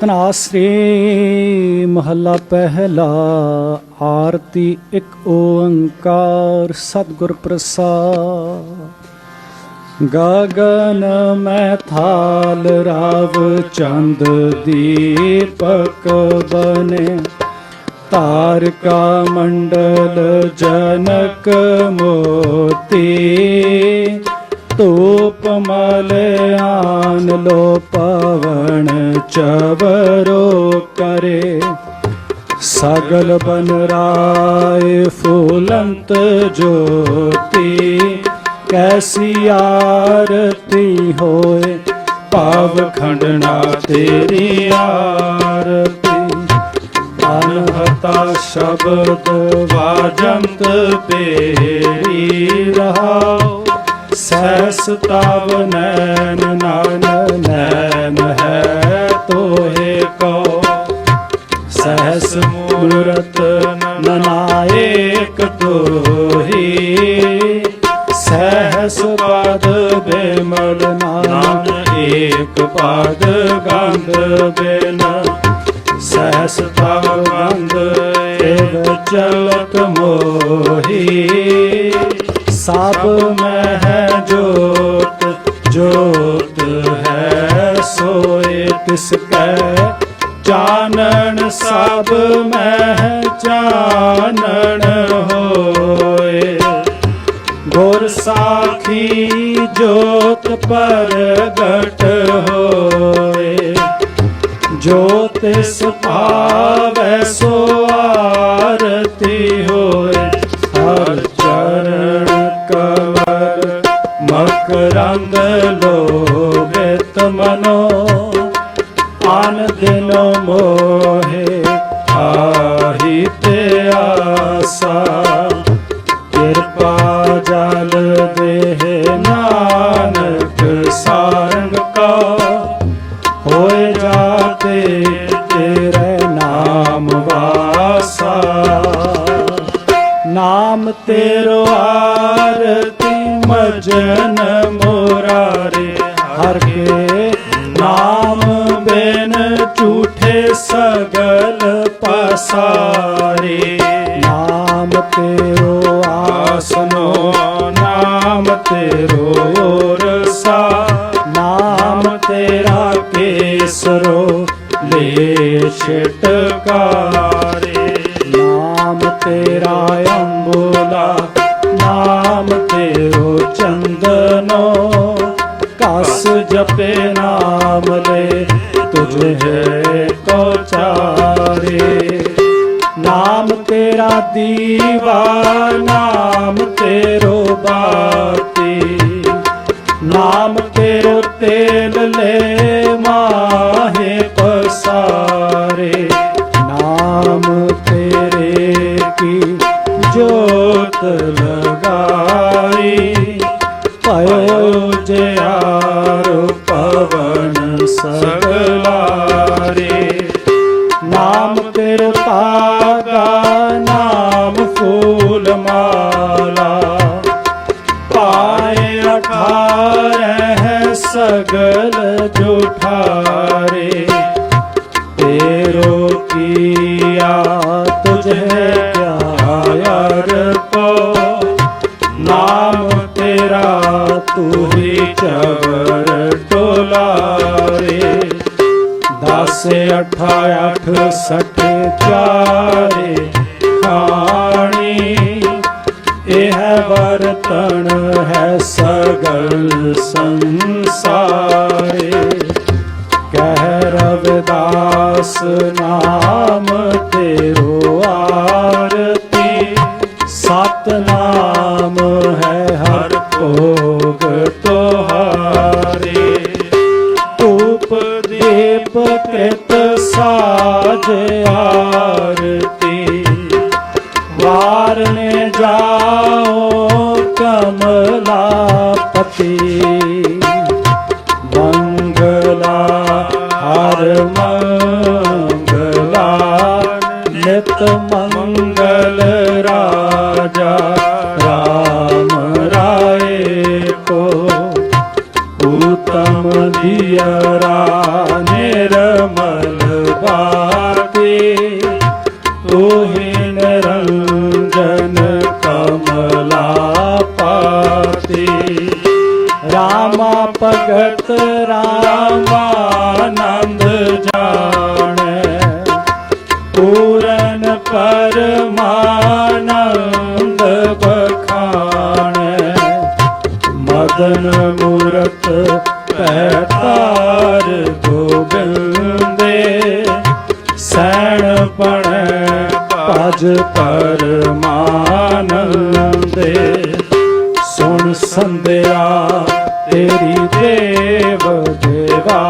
ਤਨਾਸਰੇ ਮਹੱਲਾ ਪਹਿਲਾ, ਆਰਤੀ ਇੱਕ ਓੰਕਾਰ ਸਤਿਗੁਰ ਪ੍ਰਸਾਦ। ਗਗਨ ਮੈਂ ਥਾਲ ਰਾਵ ਚੰਦ ਦੀਪਕ ਬਨੇ, ਤਾਰਕਾ ਮੰਡਲ ਜਨਕ ਮੋਤੀ। ਧੂਪ ਮਲ ਆਨ ਲੋ ਪਵਨ ਚਵਰੋ ਕਰੇ। ਸਗਲ ਬਨ ਰਾਏ ਫੂਲੰਤ ਜੋਤੀ, ਕੈਸੀ ਆਰਤੀ ਹੋਏ ਭਾਵ ਖੰਡਨਾ ਤੇਰੀ ਆਰਤੀ। ਅਨਹਤਾ ਸ਼ਬਦ ਵਾਜੰਤ ਪੇਰੀ ਰਹਾਉ ਸੈਸ ਤਵ ਨੈਨ ਨਾਨ ਨੈਨ ਹੈ ਤੋਹੇ ਕੋ। ਸਹਸ ਮੂਰਤ ਨਨਾਇਕ ਤੋਹੀ। ਸਹਸ ਪਦ ਬੇਮਲ ਨਾਮ ਏਕ ਪਦ ਗੰਧ ਬਿਨ। ਸਹਸ ਤਵ ਗੰਧ ਏਵ ਚਲਤ ਮੋਹੀ। ਸਭ ਮਹਿ ਜੋਤ ਜੋਤ ਹੈ ਸੋਏ ਤਿਸ ਕੈ ਚਾਨਣ ਸਭ ਮਹਿ ਚਾਨਣ ਹੋਏ ਗੁਰ ਸਾਖੀ ਜੋਤ ਪ੍ਰਗਟ ਹੋਏ ਜੋ ਤਿਸ ਭਾਵੈ ਸੋ ਆਰਤੀ ਹੋਏ ਮਕਰੰਦ ਲੋਭਿਤ ਮਨੋ ਆਨ ਦਿਨ ਮੋਹੇ ਆਹੀ ਤੇ ਆਸਾ। ਕਿਰਪਾ ਜਲ ਦੇਹ ਨਾਨਕ ਸਾਰੰਗ ਕਾ। ਹੋਏ ਜਾਤੇ ਤੇਰੇ ਨਾਮ ਵਾਸਾ। ਨਾਮ ਤੇਰੋ ਆਰਤੀ ਮਜਨ ਹਰ ਕੇ ਨਾਮ ਬਿਨ ਝੂਠੇ ਸਗਲ ਪਸਾਰੇ। ਨਾਮ ਤੇਰੋ ਆਸਨੋ ਨਾਮ ਤੇਰੋ ਰਸਾ। ਨਾਮ ਤੇਰਾ ਕੇਸਰੋ ਲੈ ਛਟਕਾਰੇ ਦੀਵਾ ਨਾਮ ਤੇਰੋ ਬਾਤੀ। ਨਾਮ ਤੇਰੋ ਤੇਲ ਲੈ ਮਾਹੇ ਪਸਾਰੇ। ਨਾਮ ਤੇਰੇ ਕੀ ਜੋਤ ਲਗਾਈ। ਭਇਓ ਜਿਆਰ ਪਵਨ ਸਗਲਾਰੇ ਤੇਰੋ ਕੀਆ, ਤੁਝੇ ਪਿਆਰ ਕੋ? ਨਾਮ ਤੇਰਾ ਤੂ ਹੀ ਚਵਰ ਟੋਲਾਰੇ। ਦਸ ਅਠਾ ਅਠ, ਸਠ ਚਾਰੇ ਖਾਣੀ। ਇਹ ਵਰਤਨ ਹੈ ਸਗਲ ਸੰਸਾਰੇ। ਕਹਿ ਰਵਿਦਾਸ ਨਾਮ ਤੇਰੋ ਆਰਤੀ। ਸਤ हिन कमला रामा भगत रामानन्द जन। पूरमानन्द ਭਜ ਪਰਮਾਨੰਦੇ ਸੁਣ ਸੰਧਿਆ ਤੇਰੀ ਦੇਵ ਦੇਵਾ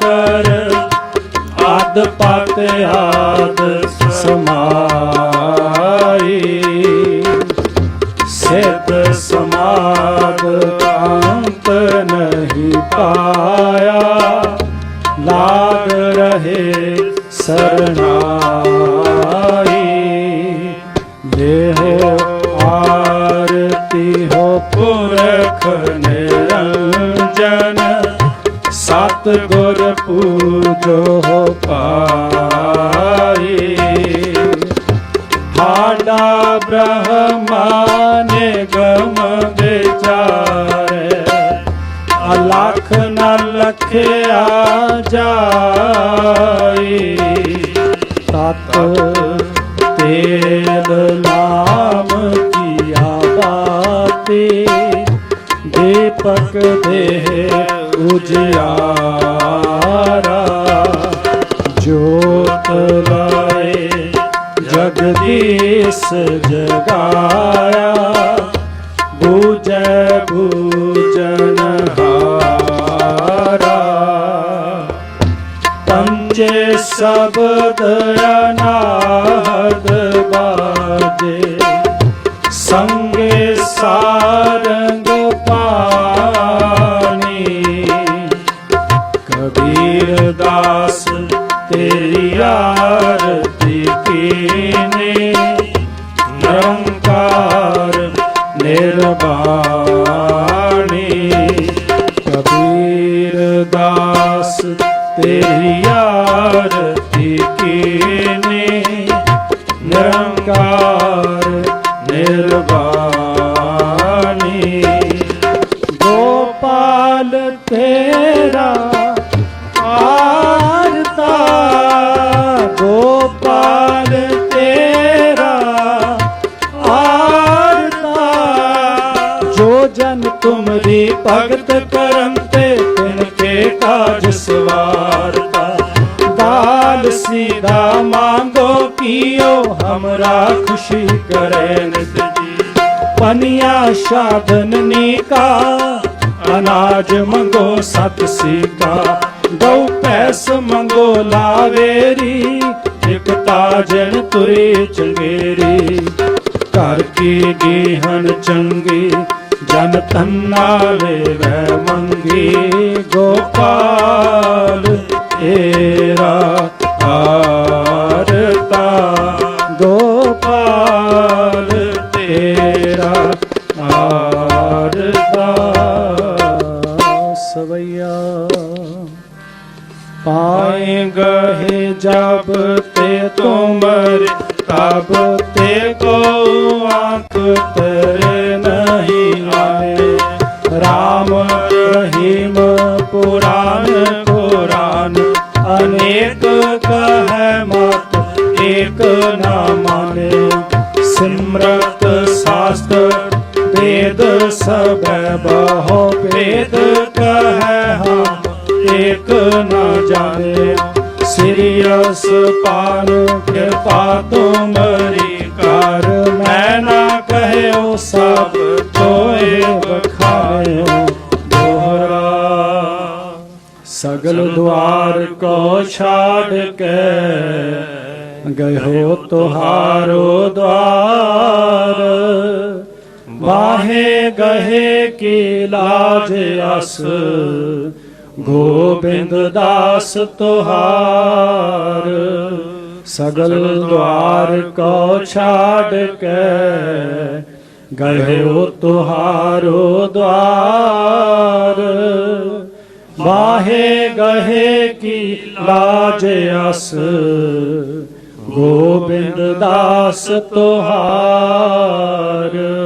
ਕਰ। ਆਦ ਪਤ ਆਦ ਸਮਾਈ। ਸਿੱਧ ਸਮਾਦ ਅੰਤ ਨਹੀਂ ਪਾਇਆ। ਲਾਗ ਰਹੇ ਸਰਨਾਈ ਪੁਰਖ ਨਿਰੰਜਨ ਸਤ ਗੁਰ ਪੂਜੋ ਪਾਈ ਹਾਡਾ ਬ੍ਰਹਮਾ ਨਿਗਮ ਵਿਚਾਰੇ ਅਲਖ ਨ ਲਖਿਆ ਜਾਈ ਤਤ ਤੇਲ ਬਾਤੀ ਦੀਪਕ ਦੇ ਉਜਿਆਰਾ ਜੋਤ ਲਾਏ ਜਗਦੀਸ਼ ਜਗਾਇਆ। ਬੂਜੈ ਬੂਜਨ ਹਾਰਾ। ਪੰਚੇ ਸ਼ਬਦ ਅਨਾਹਦ ਤੇਰੀ ਆਰਤੀ ਦੀ ਭਗਤ ਕਰਮ ਤੇ ਤਿਨ ਕੇ ਕਾਜ ਸਵਾਰਤਾ। ਦਾਲ ਸੀਧਾ ਮੰਗੋ ਕੀਓ ਹਮਰਾ ਖੁਸ਼ੀ ਕਰੇ ਨਿਤ ਜੀ। ਪਨਿਆ ਸਾਧਨ ਨੀਕਾ, ਅਨਾਜ ਮੰਗੋ ਸਤ ਸੀਤਾ। ਗਉ ਪੈਸ ਮੰਗੋ ਲਾਵੇਰੀ, ਇਕ ਤਾਜਨ ਤੁਰੇ ਚੰਗੇਰੀ। ਕਰਕੇ ਕੀ ਗੇਹਨ ਚੰਗੇ ਜਨ ਤੰਨਾ ਲੈਵੈ ਮੰਗੀ ਗੋਪਾਲ ਏਰਾ ਆਰਤਾ। ਗੋਪਾਲ, ਤੇਰਾ ਆਰਤਾ। ਸਵਈਆ, ਪਾਏ ਗਏ ਜਬ ਤੇ ਤੁਮਰ ਤਬ ਤੇ ਕੋ ਆਂਕ ਤੇਰੇ ਨਹੀਂ। ਅਨੇਕ ਕਹੈ ਮਤ, ਏਕ ਨਾ ਮਾਨੇ। ਸਿਮਰਤ ਸਾਸਤਰ, ਵੇਦ ਸਭੈ ਬਹੁ। ਵੇਦ ਕਹੈ ਹਮ ਏਕ ਨਾ ਜਾਣੇ। ਸਿਰਿਅਸ ਪਾਰ ਕਿਰਪਾ ਤੁਮਰੀ ਸਗਲ ਦੁਆਰ ਕੋ ਛਾੜ ਕੇ ਗਇਓ ਤੁਹਾਰੋ ਦਵਾਰ ਵਾਹੇ ਗਹੇ ਕੀ ਲਾਜ ਅਸ, ਗੋਬਿੰਦ ਦਾਸ ਤੁਹਾਰ। ਸਗਲ ਦੁਆਰ ਕੋ ਛਾੜ ਕੇ ਗਇਓ ਤੁਹਾਰੋ ਦਵਾਰ ਮਾਹੇ ਗਹੇ ਕੀ ਲਾਜ ਅਸ? ਗੋਬਿੰਦ ਦਾਸ ਤੁਹਾਰ।